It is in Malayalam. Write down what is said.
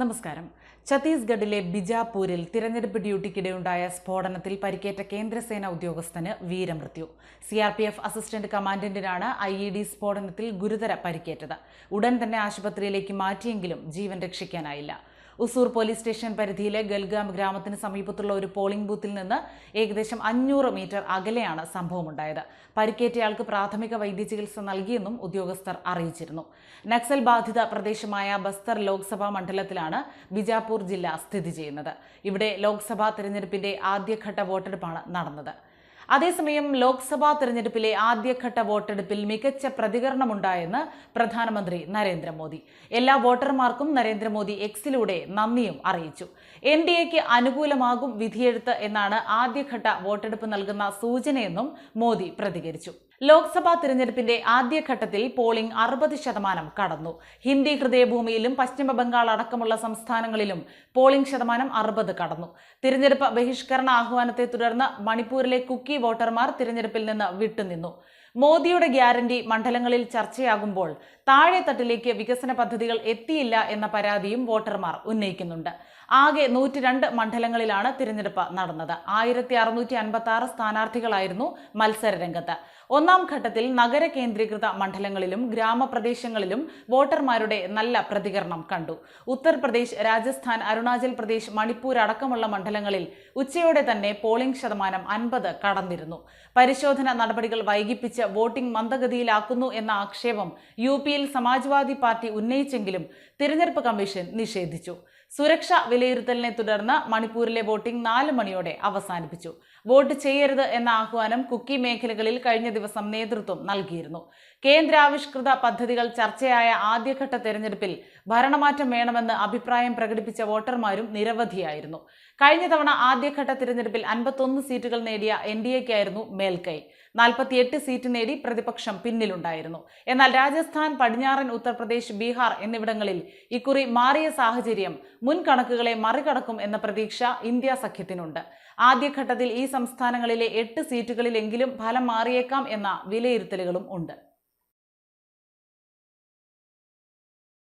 നമസ്കാരം. ഛത്തീസ്ഗഡിലെ ബിജാപൂരിൽ തിരഞ്ഞെടുപ്പ് ഡ്യൂട്ടിക്കിടെയുണ്ടായ സ്ഫോടനത്തിൽ പരിക്കേറ്റ കേന്ദ്രസേന ഉദ്യോഗസ്ഥന് വീരമൃത്യു. C R P F assistant കമാൻഡന്റിനാണ് I E D സ്ഫോടനത്തിൽ ഗുരുതര പരിക്കേറ്റത്. ഉടൻ തന്നെ ആശുപത്രിയിലേക്ക് മാറ്റിയെങ്കിലും ജീവൻ രക്ഷിക്കാനായില്ല. ഉസൂർ പോലീസ് സ്റ്റേഷൻ പരിധിയിലെ ഗൽഗാം ഗ്രാമത്തിന് സമീപത്തുള്ള ഒരു പോളിംഗ് ബൂത്തിൽ നിന്ന് ഏകദേശം അഞ്ഞൂറ് മീറ്റർ അകലെയാണ് സംഭവമുണ്ടായത്. പരിക്കേറ്റയാൾക്ക് പ്രാഥമിക വൈദ്യചികിത്സ നൽകിയെന്നും ഉദ്യോഗസ്ഥർ അറിയിച്ചിരുന്നു. നക്സൽ ബാധിത പ്രദേശമായ ബസ്തർ ലോക്സഭാ മണ്ഡലത്തിലാണ് ബിജാപൂർ ജില്ല സ്ഥിതി ചെയ്യുന്നത്. ഇവിടെ ലോക്സഭാ തെരഞ്ഞെടുപ്പിന്റെ ആദ്യഘട്ട വോട്ടെടുപ്പാണ് നടന്നത്. അതേസമയം ലോക്സഭാ തെരഞ്ഞെടുപ്പിലെ ആദ്യഘട്ട വോട്ടെടുപ്പിൽ മികച്ച പ്രതികരണമുണ്ടായെന്ന് പ്രധാനമന്ത്രി നരേന്ദ്രമോദി. എല്ലാ വോട്ടർമാർക്കും നരേന്ദ്രമോദി എക്സിലൂടെ നന്ദിയും അറിയിച്ചു. എൻ ഡി എക്ക് അനുകൂലമാകും വിധിയെഴുത്ത് എന്നാണ് ആദ്യഘട്ട വോട്ടെടുപ്പ് നൽകുന്ന സൂചനയെന്നും മോദി പ്രതികരിച്ചു. ലോക്സഭാ തിരഞ്ഞെടുപ്പിന്റെ ആദ്യഘട്ടത്തിൽ പോളിംഗ് അറുപത് ശതമാനം കടന്നു. ഹിന്ദി ഹൃദയഭൂമിയിലും പശ്ചിമ ബംഗാൾ അടക്കമുള്ള സംസ്ഥാനങ്ങളിലും പോളിംഗ് ശതമാനം അറുപത് കടന്നു. തിരഞ്ഞെടുപ്പ് ബഹിഷ്കരണ ആഹ്വാനത്തെ തുടർന്ന് മണിപ്പൂരിലെ കുക്കി വോട്ടർമാർ തിരഞ്ഞെടുപ്പിൽ നിന്ന് വിട്ടുനിന്നു മോദിയുടെ ഗ്യാരണ്ടി മണ്ഡലങ്ങളിൽ ചർച്ചയാകുമ്പോൾ താഴെത്തട്ടിലേക്ക് വികസന പദ്ധതികൾ എത്തിയില്ല എന്ന പരാതിയും വോട്ടർമാർ ഉന്നയിക്കുന്നുണ്ട്. ആകെ നൂറ്റി രണ്ട് മണ്ഡലങ്ങളിലാണ് തിരഞ്ഞെടുപ്പ് നടന്നത്. ആയിരത്തി അറുന്നൂറ്റി അൻപത്തി ആറ് സ്ഥാനാർത്ഥികളായിരുന്നു മത്സര രംഗത്ത് ഒന്നാം ഘട്ടത്തിൽ നഗര കേന്ദ്രീകൃത മണ്ഡലങ്ങളിലും ഗ്രാമപ്രദേശങ്ങളിലും വോട്ടർമാരുടെ നല്ല പ്രതികരണം കണ്ടു. ഉത്തർപ്രദേശ് രാജസ്ഥാൻ അരുണാചൽ പ്രദേശ് മണിപ്പൂർ അടക്കമുള്ള മണ്ഡലങ്ങളിൽ ഉച്ചയോടെ തന്നെ പോളിംഗ് ശതമാനം അൻപത് കടന്നിരുന്നു. പരിശോധന നടപടികൾ വൈകിപ്പിച്ച് വോട്ടിംഗ് മന്ദഗതിയിലാക്കുന്നു എന്ന ആക്ഷേപം യു പിയിൽ സമാജ്വാദി പാർട്ടി ഉന്നയിച്ചെങ്കിലും തിരഞ്ഞെടുപ്പ് കമ്മീഷൻ നിഷേധിച്ചു. സുരക്ഷാ വിലയിരുത്തലിനെ തുടർന്ന് മണിപ്പൂരിലെ വോട്ടിംഗ് നാല് മണിയോടെ അവസാനിപ്പിച്ചു. വോട്ട് ചെയ്യരുത് എന്ന ആഹ്വാനം കുക്കി മേഖലകളിൽ കഴിഞ്ഞ ദിവസം നേതൃത്വം നൽകിയിരുന്നു. കേന്ദ്രാവിഷ്കൃത പദ്ധതികൾ ചർച്ചയായ ആദ്യഘട്ട തെരഞ്ഞെടുപ്പിൽ ഭരണമാറ്റം വേണമെന്ന് അഭിപ്രായം പ്രകടിപ്പിച്ച വോട്ടർമാരും നിരവധിയായിരുന്നു. കഴിഞ്ഞ തവണ ആദ്യഘട്ട തിരഞ്ഞെടുപ്പിൽ അൻപത്തൊന്ന് സീറ്റുകൾ നേടിയ എൻ ഡി എക്കായിരുന്നു മേൽക്കൈ. നാൽപ്പത്തിയെട്ട് സീറ്റ് നേടി പ്രതിപക്ഷം പിന്നിലുണ്ടായിരുന്നു. എന്നാൽ രാജസ്ഥാൻ പടിഞ്ഞാറൻ ഉത്തർപ്രദേശ് ബീഹാർ എന്നിവിടങ്ങളിൽ ഇക്കുറി മാറിയ സാഹചര്യം മുൻ കണക്കുകളെ മറികടക്കും എന്ന പ്രതീക്ഷ ഇന്ത്യ സഖ്യത്തിനുണ്ട്. ആദ്യഘട്ടത്തിൽ ഈ സംസ്ഥാനങ്ങളിലെ എട്ട് സീറ്റുകളിലെങ്കിലും ഫലം മാറിയേക്കാം എന്ന വിലയിരുത്തലുകളും ഉണ്ട്.